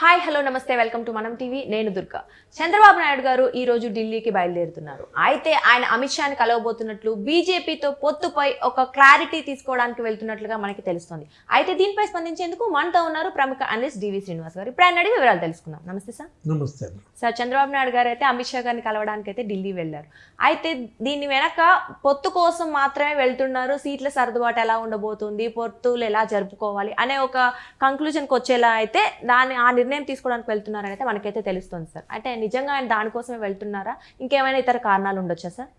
Hi hello నమస్తే welcome to మనం TV నేను దుర్గా. చంద్రబాబు నాయుడు గారు ఈ రోజు ఢిల్లీకి బయలుదేరుతున్నారు. అయితే ఆయన అమిత్ షాని కలవబోతున్నట్లు బీజేపీతో పొత్తుపై ఒక క్లారిటీ తీసుకోవడానికి వెళ్తున్నట్లుగా మనకి తెలుస్తుంది. అయితే దీనిపై స్పందించేందుకు మనతో ఉన్నారు ప్రముఖ అనలిస్ట్ డివి శ్రీనివాస్ గారు. ఇప్పుడు ఆయన అడిగి వివరాలు తెలుసుకుందాం. నమస్తే సార్ నమస్తే. సార్ చంద్రబాబు నాయుడు గారు అయితే అమిత్ షా గారిని కలవడానికి అయితే ఢిల్లీ వెళ్ళారు. అయితే దీని వెనక పొత్తు కోసం మాత్రమే వెళ్తున్నారు. సీట్ల సర్దుబాటు ఎలా ఉండబోతుంది? పొత్తులు ఎలా జరుపుకోవాలి? అనే ఒక కంక్లూజన్కి వచ్చేలా అయితే దాని ఆ నిర్ణయం తీసుకోవడానికి వెళ్తున్నారని అయితే మనకైతే తెలుస్తుంది సార్ అంటే నిజంగా ఆయన దానికోసమే వెళ్తున్నారా ఇంకేమైనా ఇతర కారణాలు ఉండొచ్చా సార్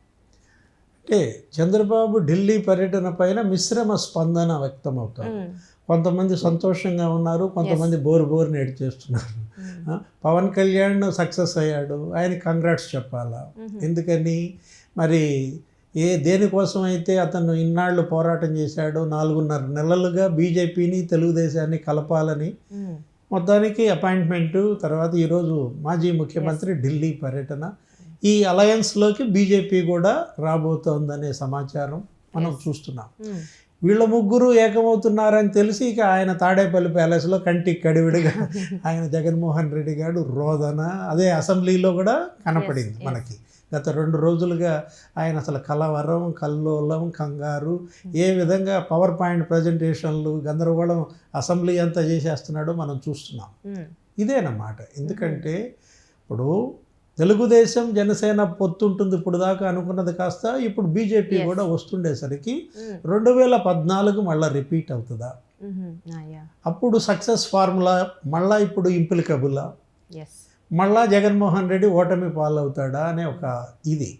అంటే చంద్రబాబు ఢిల్లీ పర్యటన పైన మిశ్రమ స్పందన వ్యక్తం అవుతుంది. కొంతమంది సంతోషంగా ఉన్నారు కొంతమంది బోరు బోరు చేస్తున్నారు మ్మ్. ఆ, పవన్ కళ్యాణ్ సక్సెస్ అయ్యాడు ఆయన కంగ్రాట్స్ చెప్పాలా. ఎందుకని మరి ఏ దేనికోసం అయితే అతను ఇన్నాళ్ళు పోరాటం చేశాడు నాలుగున్నర నెలలుగా బీజేపీని తెలుగుదేశాన్ని కలపాలని. మొత్తానికి అపాయింట్మెంటు తర్వాత ఈరోజు మాజీ ముఖ్యమంత్రి ఢిల్లీ పర్యటన ఈ అలయన్స్లోకి బీజేపీ కూడా రాబోతోందనే సమాచారం మనం. చూస్తున్నాం మ్మ్. వీళ్ళ ముగ్గురు ఏకమవుతున్నారని తెలిసి ఇక ఆయన తాడేపల్లి ప్యాలెస్లో కంటికి కడివిడిగా ఆయన జగన్మోహన్ రెడ్డి గారు రోదన అదే అసెంబ్లీలో కూడా కనపడింది. మనకి గత రెండు రోజులుగా ఆయన అసలు కలవరం కల్లోలం కంగారు ఏ విధంగా పవర్ పాయింట్ ప్రజెంటేషన్లు గందరగోళం అసెంబ్లీ అంతా చేసేస్తున్నాడో మనం చూస్తున్నాం. ఇదేనమాట ఎందుకంటే ఇప్పుడు తెలుగుదేశం జనసేన పొత్తుంటుంది ఇప్పుడు దాకా అనుకున్నది కాస్త ఇప్పుడు బీజేపీ. కూడా వస్తుండేసరికి. రెండు వేల పద్నాలుగు మళ్ళీ రిపీట్ అవుతుందా. అప్పుడు సక్సెస్ ఫార్ములా మళ్ళా ఇప్పుడు ఇంప్లికబులా. మళ్ళా జగన్మోహన్ రెడ్డి ఓటమి పాలవుతాడా అనే ఒక ఇది.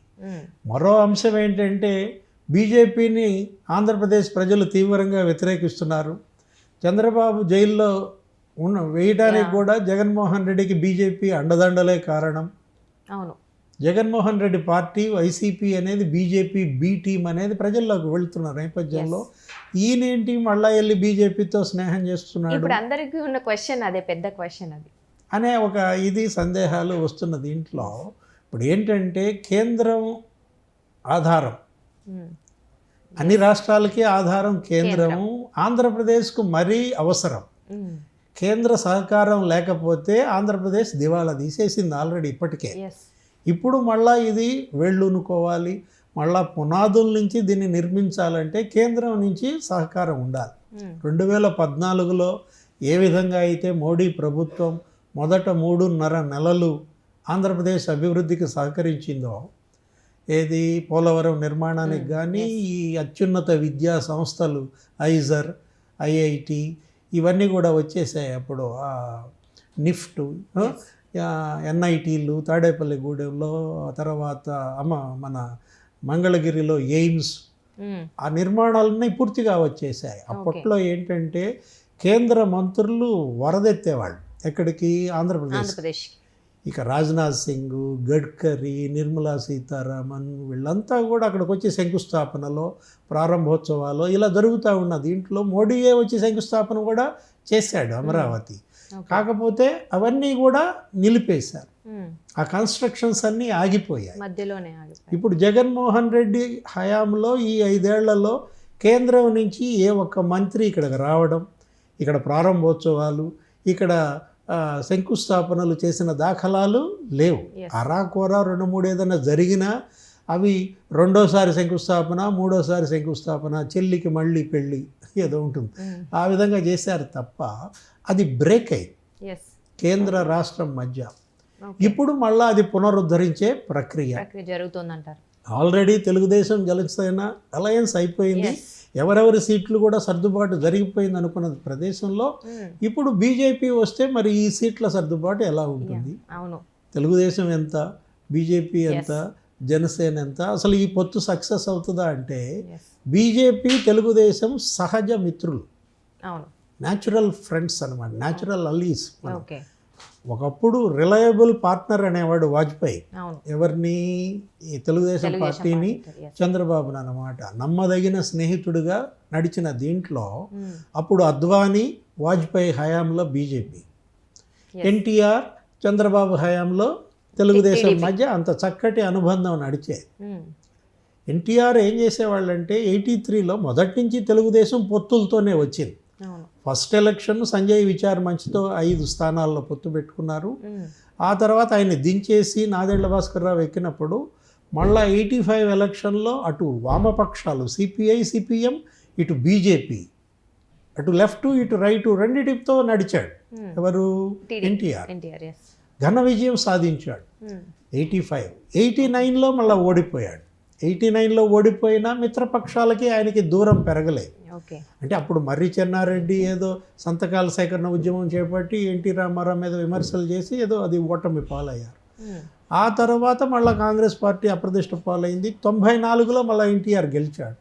మరో అంశం ఏంటంటే బీజేపీని ఆంధ్రప్రదేశ్ ప్రజలు తీవ్రంగా వ్యతిరేకిస్తున్నారు. చంద్రబాబు జైల్లో ఉన్న వేయడానికి. కూడా జగన్మోహన్ రెడ్డికి బీజేపీ అండదండలే కారణం. అవును. జగన్మోహన్ రెడ్డి పార్టీ వైసీపీ అనేది బీజేపీ బీ టీం అనేది ప్రజల్లోకి వెళ్తున్న నేపథ్యంలో ఈయనేంటి మళ్ళా వెళ్ళి బీజేపీతో స్నేహం చేస్తున్నాడు? ఇప్పుడు అందరికీ ఉన్న క్వశ్చన్ అదే పెద్ద క్వశ్చన్ అది. అనే ఒక ఇది సందేహాలు వస్తున్న దీంట్లో ఇప్పుడు ఏంటంటే కేంద్రం ఆధారం. అన్ని రాష్ట్రాలకి ఆధారం కేంద్రం ఆంధ్రప్రదేశ్కు మరీ అవసరం. కేంద్ర సహకారం లేకపోతే ఆంధ్రప్రదేశ్ దివాళా తీసేసింది ఆల్రెడీ ఇప్పటికే. ఇప్పుడు మళ్ళా ఇది వేళ్ళూనుకోవాలి మళ్ళా పునాదుల నుంచి దీన్ని నిర్మించాలంటే కేంద్రం నుంచి సహకారం ఉండాలి. రెండు వేల పద్నాలుగులో ఏ విధంగా అయితే మోడీ ప్రభుత్వం మొదట మూడున్నర నెలలు ఆంధ్రప్రదేశ్ అభివృద్ధికి సహకరించిందో ఏది పోలవరం నిర్మాణానికి కానీ. ఈ అత్యున్నత విద్యా సంస్థలు ఐజర్ ఐఐటి ఇవన్నీ కూడా వచ్చేసాయి అప్పుడు నిఫ్ట్. ఎన్ఐటీలు తాడేపల్లిగూడెంలో తర్వాత అమ్మ మన మంగళగిరిలో ఎయిమ్స్ మ్మ్. ఆ నిర్మాణాలన్నీ పూర్తిగా వచ్చేసాయి అప్పట్లో ఏంటంటే కేంద్ర మంత్రులు వరదెత్తేవాళ్ళు ఎక్కడికి? ఆంధ్రప్రదేశ్. ఆంధ్రప్రదేశ్. ఇక రాజ్నాథ్ సింగ్ గడ్కరీ నిర్మలా సీతారామన్ వీళ్ళంతా కూడా అక్కడికి వచ్చి శంకుస్థాపనలో ప్రారంభోత్సవాలు ఇలా జరుగుతూ ఉన్న దీంట్లో మోడీయే వచ్చి శంకుస్థాపన కూడా చేశాడు అమరావతి. కాకపోతే అవన్నీ కూడా నిలిపేశారు. ఆ కన్స్ట్రక్షన్స్ అన్నీ ఆగిపోయాయి. మధ్యలోనే ఇప్పుడు జగన్మోహన్ రెడ్డి హయాంలో ఈ ఐదేళ్ళలో కేంద్రం నుంచి ఏ ఒక్క మంత్రి ఇక్కడికి రావడం ఇక్కడ ప్రారంభోత్సవాలు ఇక్కడ శంకుస్థాపనలు చేసిన దాఖలాలు లేవు. అరాకొర రెండు మూడు ఏదైనా జరిగినా అవి రెండోసారి శంకుస్థాపన మూడోసారి శంకుస్థాపన చెల్లికి మళ్ళీ పెళ్ళి ఏదో ఉంటుంది. ఆ విధంగా చేశారు తప్ప అది బ్రేక్ అయింది. కేంద్ర రాష్ట్రం మధ్య. ఇప్పుడు మళ్ళీ అది పునరుద్ధరించే ప్రక్రియ. జరుగుతుందంటారు. ఆల్రెడీ తెలుగుదేశం జనసేన అలయన్స్ అయిపోయింది. ఎవరెవరి సీట్లు కూడా సర్దుబాటు జరిగిపోయింది అనుకున్న ప్రదేశంలో. ఇప్పుడు బీజేపీ వస్తే మరి ఈ సీట్ల సర్దుబాటు ఎలా ఉంటుంది? అవును. తెలుగుదేశం ఎంత? బీజేపీ ఎంత? జనసేన ఎంత? అసలు ఈ పొత్తు సక్సెస్ అవుతుందా అంటే బీజేపీ తెలుగుదేశం సహజ మిత్రులు. అవును. న్యాచురల్ ఫ్రెండ్స్ అనమాట న్యాచురల్ అలీస్ ఓకే ఒకప్పుడు రిలయబుల్ పార్ట్నర్ అనేవాడు వాజ్పేయి ఎవరిని ఈ తెలుగుదేశం పార్టీని. చంద్రబాబును అన్నమాట నమ్మదగిన స్నేహితుడిగా నడిచిన దీంట్లో మ్మ్. అప్పుడు అద్వానీ వాజ్పేయి హయాంలో బీజేపీ. ఎన్టీఆర్ చంద్రబాబు హయాంలో తెలుగుదేశం. మధ్య అంత చక్కటి అనుబంధం నడిచే మ్మ్. ఎన్టీఆర్ ఏం చేసేవాళ్ళంటే ఎయిటీ త్రీలో మొదటి నుంచి తెలుగుదేశం పొత్తులతోనే వచ్చింది ఫస్ట్ ఎలక్షన్ సంజయ్ విచార్ మంచితో ఐదు స్థానాల్లో పొత్తు పెట్టుకున్నారు. ఆ తర్వాత ఆయన దించేసి నాదెళ్ళ భాస్కర్రావు ఎక్కినప్పుడు మళ్ళా ఎయిటీ ఫైవ్ ఎలక్షన్లో అటు వామపక్షాలు సిపిఐ సిపిఎం ఇటు బీజేపీ అటు లెఫ్ట్ ఇటు రైట్ రెండిటితో నడిచాడు. Hmm. ఎవరు. ఎన్టీఆర్. ఘన విజయం సాధించాడు. ఎయిటీ ఫైవ్ ఎయిటీ నైన్లో మళ్ళీ ఓడిపోయాడు. ఎయిటీ నైన్లో ఓడిపోయినా మిత్రపక్షాలకి ఆయనకి దూరం పెరగలేదు అంటే అప్పుడు మర్రి చెన్నారెడ్డి ఏదో సంతకాల సేకరణ ఉద్యమం చేపట్టి ఎన్టీ రామారావు మీద విమర్శలు చేసి ఏదో అది ఓటమి పాలయ్యారు. ఆ తర్వాత మళ్ళీ కాంగ్రెస్ పార్టీ అప్రదిష్ట పాలైంది. తొంభై నాలుగులో మళ్ళీ ఎన్టీఆర్ గెలిచాడు.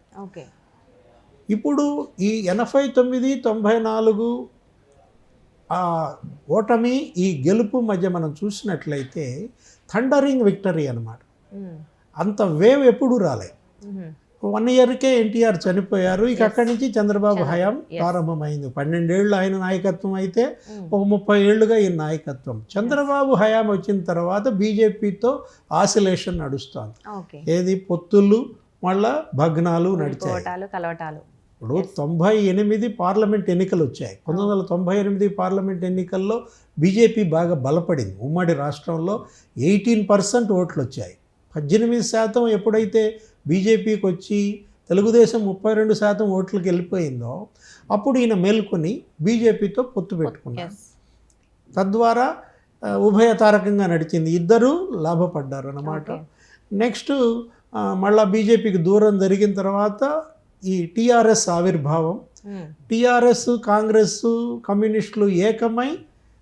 ఇప్పుడు ఈ ఎనభై తొమ్మిది తొంభై నాలుగు ఆ ఓటమి ఈ గెలుపు మధ్య మనం చూసినట్లయితే థండరింగ్ విక్టరీ అన్నమాట. అంత వేవ్ ఎప్పుడు రాలే. వన్ ఇయర్కే ఎన్టీఆర్ చనిపోయారు. ఇక అక్కడి నుంచి చంద్రబాబు హయాం ప్రారంభమైంది. పన్నెండేళ్ళు ఆయన నాయకత్వం అయితే ఒక ముప్పై ఏళ్ళుగా ఈ నాయకత్వం. చంద్రబాబు హయాం వచ్చిన తర్వాత బీజేపీతో ఆసిలేషన్ నడుస్తోంది. ఏది? పొత్తులు మళ్ళా భగ్నాలు నడిచాయి. ఇప్పుడు తొంభై ఎనిమిది పార్లమెంట్ ఎన్నికలు వచ్చాయి. పంతొమ్మిది వందల తొంభై ఎనిమిది పార్లమెంట్ ఎన్నికల్లో బీజేపీ బాగా బలపడింది. ఉమ్మడి రాష్ట్రంలో ఎయిటీన్ పర్సెంట్ ఓట్లు వచ్చాయి. పద్దెనిమిది శాతం ఎప్పుడైతే బీజేపీకి వచ్చి తెలుగుదేశం ముప్పై రెండు శాతం ఓట్లకు వెళ్ళిపోయిందో అప్పుడు ఈయన మేల్కొని బీజేపీతో పొత్తు పెట్టుకున్నారు. తద్వారా ఆ, ఉభయతారకంగా నడిచింది. ఇద్దరూ లాభపడ్డారు అన్నమాట. నెక్స్ట్ మళ్ళా బీజేపీకి దూరం జరిగిన తర్వాత ఈ టీఆర్ఎస్ ఆవిర్భావం. టీఆర్ఎస్ కాంగ్రెస్ కమ్యూనిస్టులు ఏకమై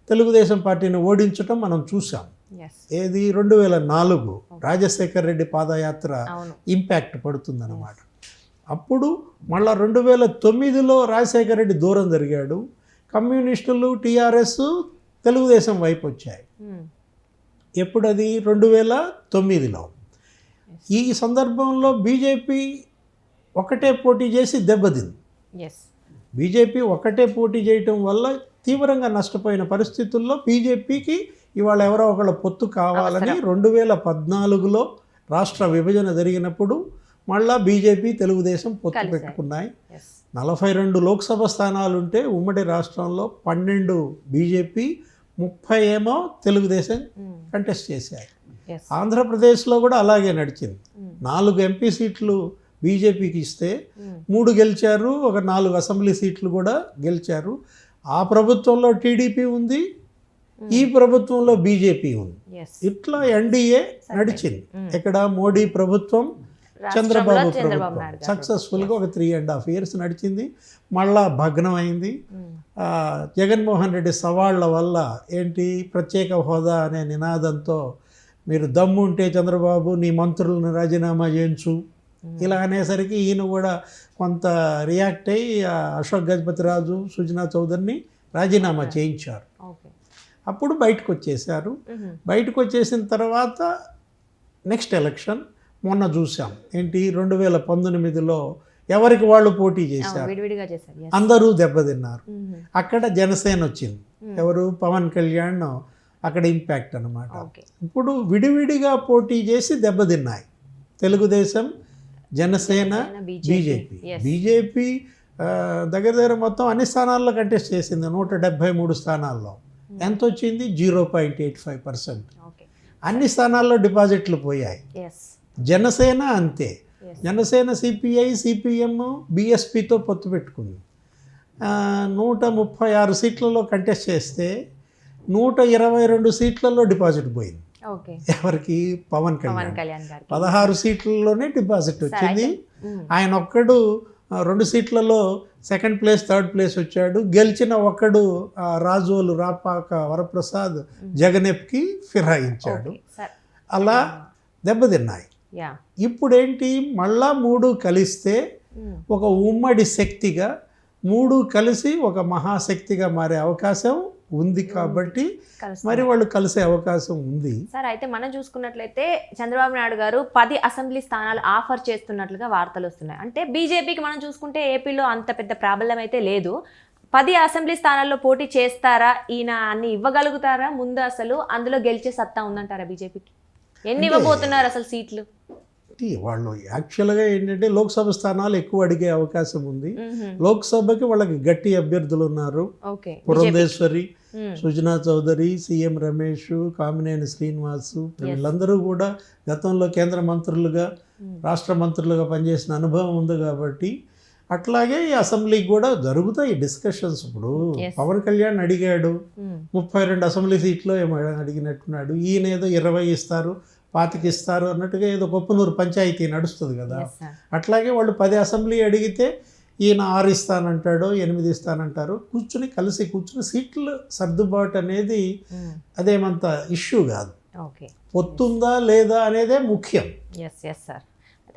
తెలుగుదేశం పార్టీని ఓడించటం మనం చూసాం ఏది? రెండు వేల నాలుగు రాజశేఖర్ రెడ్డి పాదయాత్ర ఇంపాక్ట్ పడుతుందన్నమాట. అప్పుడు మళ్ళా రెండు వేల తొమ్మిదిలో రాజశేఖర రెడ్డి దూరం జరిగాడు. కమ్యూనిస్టులు టీఆర్ఎస్ తెలుగుదేశం వైపు వచ్చాయి. ఉమ్. ఎప్పుడు అది రెండు వేల తొమ్మిదిలో ఈ సందర్భంలో బీజేపీ ఒకటే పోటీ చేసి దెబ్బతింది. బీజేపీ ఒకటే పోటీ చేయటం వల్ల తీవ్రంగా నష్టపోయిన పరిస్థితుల్లో బీజేపీకి ఇవాళ ఎవరో ఒకళ్ళ పొత్తు కావాలని రెండు వేల పద్నాలుగులో రాష్ట్ర విభజన జరిగినప్పుడు మళ్ళా బీజేపీ తెలుగుదేశం పొత్తు. పెట్టుకున్నాయి. నలభై రెండు లోక్సభ స్థానాలు ఉంటే ఉమ్మడి రాష్ట్రంలో పన్నెండు బీజేపీ ముప్పై ఏమో తెలుగుదేశం కంటెస్ట్ చేశాయి ఎస్ ఆంధ్రప్రదేశ్లో కూడా అలాగే నడిచింది. నాలుగు ఎంపీ సీట్లు బీజేపీకి ఇస్తే మూడు గెలిచారు ఒక నాలుగు అసెంబ్లీ సీట్లు కూడా గెలిచారు. ఆ ప్రభుత్వంలో టీడీపీ ఉంది ఈ ప్రభుత్వంలో బీజేపీ ఉంది. ఇట్లా ఎన్డీఏ నడిచింది. ఇక్కడ మోడీ ప్రభుత్వం చంద్రబాబు ప్రభుత్వం. సక్సెస్ఫుల్గా ఒక త్రీ అండ్ హాఫ్ ఇయర్స్ నడిచింది. మళ్ళా భగ్నం అయింది. ఆ, జగన్మోహన్ రెడ్డి సవాళ్ళ వల్ల ఏంటి? ప్రత్యేక హోదా అనే నినాదంతో మీరు దమ్ము ఉంటే చంద్రబాబు నీ మంత్రులను రాజీనామా చేయించు. ఇలా అనేసరికి ఈయన కూడా కొంత రియాక్ట్ అయ్యి అశోక్ గజపతిరాజు సుజనా చౌదరిని రాజీనామా చేయించారు. అప్పుడు బయటకు వచ్చేసారు బయటకు వచ్చేసిన తర్వాత నెక్స్ట్ ఎలక్షన్ మొన్న చూసాం ఏంటి? రెండు వేల పంతొమ్మిదిలో ఎవరికి వాళ్ళు పోటీ చేశారు? అందరూ దెబ్బతిన్నారు. అక్కడ జనసేన వచ్చింది. ఎవరు? పవన్ కళ్యాణ్ అక్కడ ఇంపాక్ట్ అన్నమాట. ఓకే. ఇప్పుడు విడివిడిగా పోటీ చేసి దెబ్బతిన్నాయి. తెలుగుదేశం జనసేన. బీజేపీ. బీజేపీ. దగ్గర దగ్గర మొత్తం అన్ని స్థానాల్లో కంటెస్ట్ చేసింది నూట డెబ్భై మూడు స్థానాల్లో. ఎంత వచ్చింది zero point eight five percent. అన్ని స్థానాల్లో డిపాజిట్లు పోయాయి. జనసేన అంతే. జనసేన సిపిఐ సిపిఎం బీఎస్పీతో పొత్తు పెట్టుకుంది. నూట ముప్పై ఆరు సీట్లలో కంటెస్ట్ చేస్తే నూట ఇరవై రెండు సీట్లలో డిపాజిట్ పోయింది. ఎవరికి? పవన్ కళ్యాణ్. పదహారు సీట్లలోనే డిపాజిట్ వచ్చింది. ఆయన ఒక్కడు రెండు సీట్లలో సెకండ్ ప్లేస్ థర్డ్ ప్లేస్ వచ్చాడు. గెలిచిన ఒక్కడు ఆ, రాజోలు రాపాక వరప్రసాద్ జగనెప్కి ఫిరాయించాడు అలా దెబ్బతిన్నాయి. ఇప్పుడేంటి? మళ్ళా మూడు కలిస్తే. ఒక ఉమ్మడి శక్తిగా మూడు కలిసి ఒక మహాశక్తిగా మారే అవకాశం ఉంది కాబట్టి కలుస్తారు. మరి వాళ్ళు కలిసే అవకాశం ఉంది. సార్ అయితే మనం చూసుకున్నట్లయితే చంద్రబాబు నాయుడు గారు పది అసెంబ్లీ స్థానాలు ఆఫర్ చేస్తున్నట్లుగా వార్తలు వస్తున్నాయి. అంటే బీజేపీకి మనం చూసుకుంటే ఏపీలో అంత పెద్ద ప్రాబల్యం అయితే లేదు. పది అసెంబ్లీ స్థానాల్లో పోటీ చేస్తారా? ఈయన అన్ని ఇవ్వగలుగుతారా? ముందు అసలు అందులో గెలిచే సత్తా ఉందంటారా బీజేపీకి? ఎన్ని ఇవ్వబోతున్నారు అసలు సీట్లు? గట్టి వాళ్ళు యాక్చువల్గా ఏంటంటే లోక్సభ స్థానాలు ఎక్కువ అడిగే అవకాశం ఉంది. లోక్సభకి వాళ్ళకి గట్టి అభ్యర్థులు ఉన్నారు పురంధేశ్వరి. సుజనా చౌదరి సీఎం రమేష్ కామినేని శ్రీనివాసు వీళ్ళందరూ కూడా గతంలో కేంద్ర మంత్రులుగా. రాష్ట్ర మంత్రులుగా పనిచేసిన అనుభవం ఉంది కాబట్టి అట్లాగే ఈ అసెంబ్లీకి కూడా జరుగుతాయి డిస్కషన్స్ ఇప్పుడు. పవన్ కళ్యాణ్ అడిగాడు. ముప్పై రెండు అసెంబ్లీ సీట్లో ఏమో అడిగినట్టున్నాడు ఈయన ఏదో ఇరవై ఇస్తారు పాతికి ఇస్తారు అన్నట్టుగా ఏదో గొప్పనూరు పంచాయతీ నడుస్తుంది కదా. అట్లాగే వాళ్ళు పది అసెంబ్లీ అడిగితే ఈయన ఆరు ఇస్తానంటాడో ఎనిమిది ఇస్తానంటారు. కూర్చుని కలిసి కూర్చుని సీట్లు సర్దుబాటు అనేది మ్మ్. అదేమంత ఇష్యూ కాదు. ఓకే పొత్తుందా లేదా అనేదే ముఖ్యం. ఎస్ ఎస్ సార్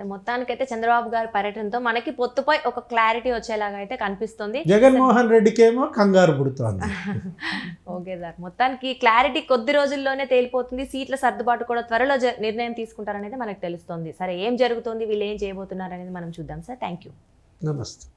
మొత్తానికైతే చంద్రబాబు గారి పర్యటనతో మనకి పొత్తుపై ఒక క్లారిటీ వచ్చేలాగా అయితే కనిపిస్తుంది. జగన్మోహన్ రెడ్డికేమో కంగారు పుడుతోంది. Okay sir. మొత్తానికి క్లారిటీ కొద్ది రోజుల్లోనే తేలిపోతుంది. సీట్ల సర్దుబాటు కూడా త్వరలో నిర్ణయం తీసుకుంటారనేది మనకు తెలుస్తుంది. సరే ఏం జరుగుతుంది? వీళ్ళు ఏం చేయబోతున్నారు అనేది మనం చూద్దాం సార్. Thank you. నమస్తే.